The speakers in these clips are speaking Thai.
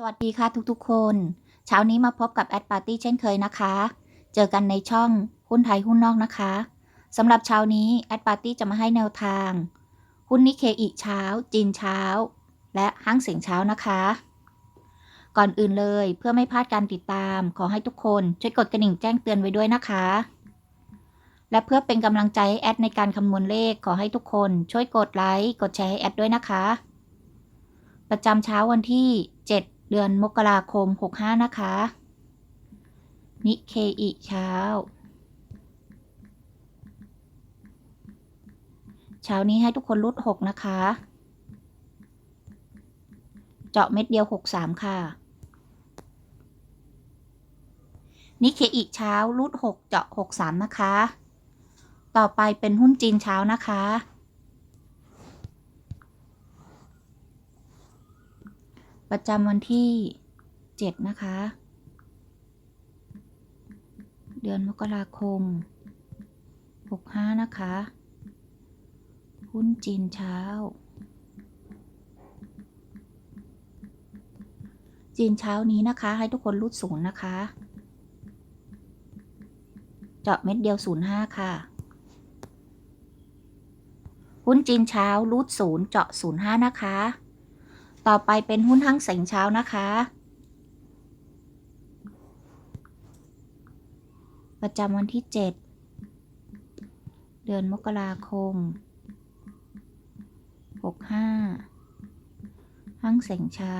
สวัสดีค่ะทุกๆ คน เช้านี้มาพบกับแอดปาร์ตี้เช่นเคยนะคะ เจอกันในช่องหุ้นไทยหุ้นนอกนะคะสำหรับเช้านี้แอดปาร์ตี้จะมาให้แนวทาง หุ้นนิเคอีเช้า จีนเช้า และห้างเสียงเช้านะคะ ก่อนอื่นเลยเพื่อไม่พลาดการติดตาม ขอให้ทุกคนช่วยกดกระดิ่งแจ้งเตือนไว้ด้วยนะคะ และเพื่อเป็นกำลังใจให้แอดในการคำนวณเลขขอให้ทุกคนช่วยกดไลค์กดแชร์ให้แอดด้วยนะคะ ประจำเช้าวันที่ 7 เดือนมกราคม 65 นะคะ นิเคอิเช้า เช้านี้ให้ทุกคนรุด 6 นะคะ เจาะเม็ดเดียว 63 ค่ะ นิเคอิเช้ารุด 6 เจาะ 63 นะคะ ต่อไปเป็นหุ้นจีนเช้านะคะ ประจำวันที่ 7 นะคะ เดือนมกราคม 65 นะคะ หุ้นจีนเช้า จีนเช้านี้นะคะ ให้ทุกคนรูดศูนย์นะคะ เจาะเม็ดเดียว 05 ค่ะหุ้นจีนเช้ารูดศูนย์เจาะ 05 นะคะ ต่อไปเป็นหุ้นทั้งเสงเช้านะคะ ประจำวันที่ 7 เดือนมกราคม 65ห้างเสงเช้า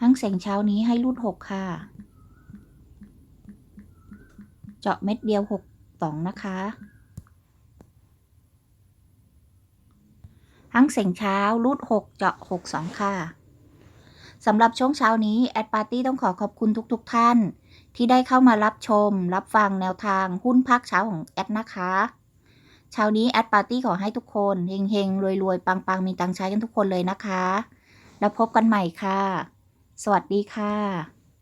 ห้างเสงเช้านี้ให้รูด 6 ค่ะ เจาะเม็ดเดียว6 2นะคะ ห้งเสียงเช้ารูด6 เจาะ 62 ค่ะ สำหรับช่วงเช้านี้ แอดปาร์ตี้ต้องขอขอบคุณทุกๆทท่าน ที่ได้เข้ามารับชม รับฟังแนวทางหุ้นภาคเช้าของแอดนะคะเช้านี้แอดปาร์ตี้ขอให้ทุกคนเฮงๆรวยๆ ปังๆ มีตังใช้กันทุกคนเลยนะคะ แล้วพบกันใหม่ค่ะ สวัสดีค่ะ